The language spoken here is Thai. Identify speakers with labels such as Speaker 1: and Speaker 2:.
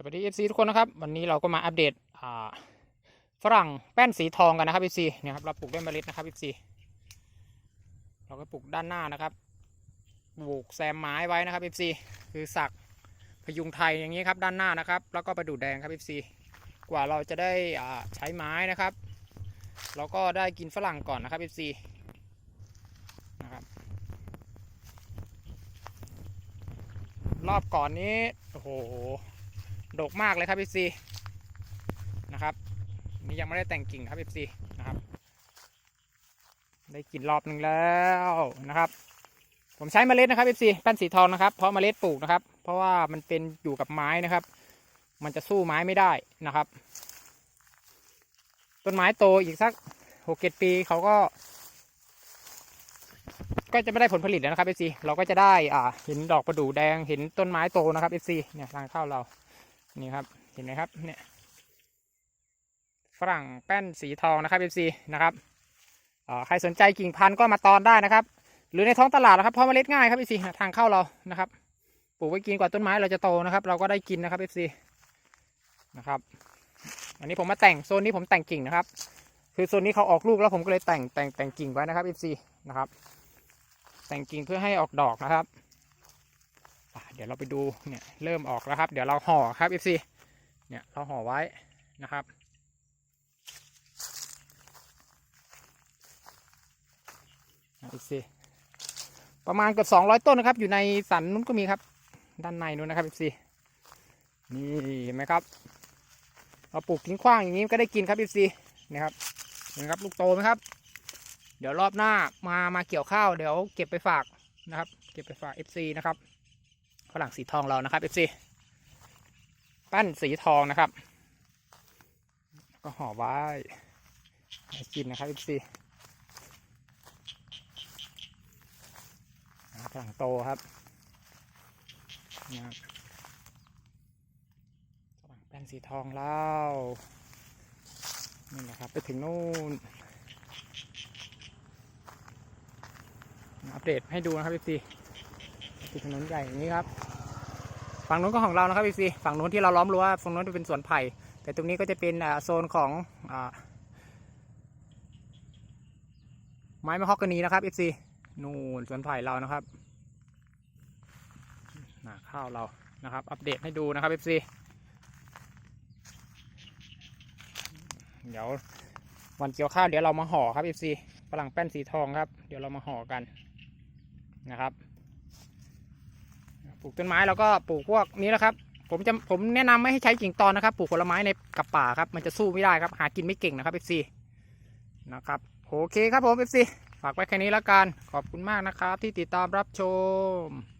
Speaker 1: สวัสดี FC ทุกคนนะครับวันนี้เราก็มาอัปเดตฝรั่งแป้นสีทองกันนะครับ FC เนี่ยครับเราปลูกด้วยเมล็ดนะครับ FC เราก็ปลูกด้านหน้านะครับปลูกแซมไม้ไว้นะครับ FC คือสักพยุงไทยอย่างนี้ครับด้านหน้านะครับ แล้วก็ประดู่แดงครับ FC กว่าเราจะได้ใช้ไม้นะครับ เราก็ได้กินฝรั่งก่อนนะครับ FC นะครับรอบก่อนนี้โอ้โห ดกมากเลยครับพี่ซีนะครับนี่ยังไม่ได้แต่งกิ่งครับพี่ซีนะครับ ได้กินรอบหนึ่งแล้วนะครับ ผมใช้เมล็ดนะครับพี่ซีแป้นสีทองนะครับ เพราะเมล็ดปลูกนะครับ เพราะว่ามันเป็นอยู่กับไม้นะครับ มันจะสู้ไม้ไม่ได้นะครับ ต้นไม้โตอีกสักหกเจ็ดปีเขาก็ ก็จะไม่ได้ผลผลิตแล้วนะครับเอฟซีเราก็จะได้อ่าเห็นดอกประดู่แดงเห็นต้นไม้โตนะครับเอฟซีเนี่ยทางเข้าเรา นี่ครับเห็นไหมครับเนี่ยฝรั่งแป้นสีทองนะครับเอฟซีนะครับใครสนใจกิ่งพันธุ์ก็มาตอนได้นะครับ หรือในท้องตลาดนะครับเพราะเมล็ดง่ายครับเอฟซีทางเข้าเรานะครับปลูกไว้กินกว่าต้นไม้เราจะโตนะครับ เราก็ได้กินนะครับเอฟซีนะครับอันนี้ผมมาแต่งโซนนี้ผมแต่งกิ่งนะครับ คือโซนนี้เขาออกลูกแล้วผมก็เลยแต่งแต่งแต่งกิ่งไว้นะครับเอฟซีนะครับ แต่งกิ่งเพื่อให้ออกดอกนะครับ ดี๋ยวเราไปดูเนี่ยเริ่มออกแล้วครับ เดี๋ยวเราห่อครับ FC เนี่ยเราห่อไว้นะครับ FC ประมาณเกือบ200 ต้นนะครับ อยู่ในสันนู้นก็มีครับ ด้านในนู้นนะครับ FC นี่เห็นไหมครับเราปลูกทิ้งขว้างอย่างนี้ก็ได้กินครับ FC นะครับเห็นไหมครับลูกโตไหมครับ เดี๋ยวรอบหน้ามามาเกี่ยวข้าวเดี๋ยวเก็บไปฝากนะครับ เก็บไปฝาก FC นะครับ ฝรั่งสีทองเรานะครับ FC ปั้นสีทองนะครับ ก็ห่อไว้กินนะครับ FC ฝรั่งโตครับนะครับฝรั่งแป้นสีทองแล้วนี่นะครับไปถึงนู่นอัปเดตให้ดูนะครับพี่ ติดถนนใหญ่อย่างนี้ครับ ฝั่งนู้นก็ของเรานะครับพี่ซีฝั่งนู้นที่เราล้อมรั้วฝั่งนู้นจะเป็นสวนไผ่ แต่ตรงนี้ก็จะเป็นโซนของอไม้มะฮอกกานีนะครับพี่ซีนู่นสวนไผ่เรานะครับนาข้าวเรานะครับ อัปเดตให้ดูนะครับพี่ซีเดี๋ยววันเกี่ยวข้าวเดี๋ยวเรามาห่อครับพี่ซีฝรั่งแป้นสีทองครับ เดี๋ยวเรามาห่อกันนะครับ ปลูกต้นไม้แล้วก็ปลูกพวกนี้แล้วครับ ผมจะผมแนะนำไม่ให้ใช้กิ่งตอนนะครับ ปลูกผลไม้ในกับป่าครับมันจะสู้ไม่ได้ครับ หากินไม่เก่งนะครับเอฟซีนะครับโอเคครับผมเอฟซีฝากไว้แค่นี้แล้วกันขอบคุณมากนะครับ ที่ติดตามรับชม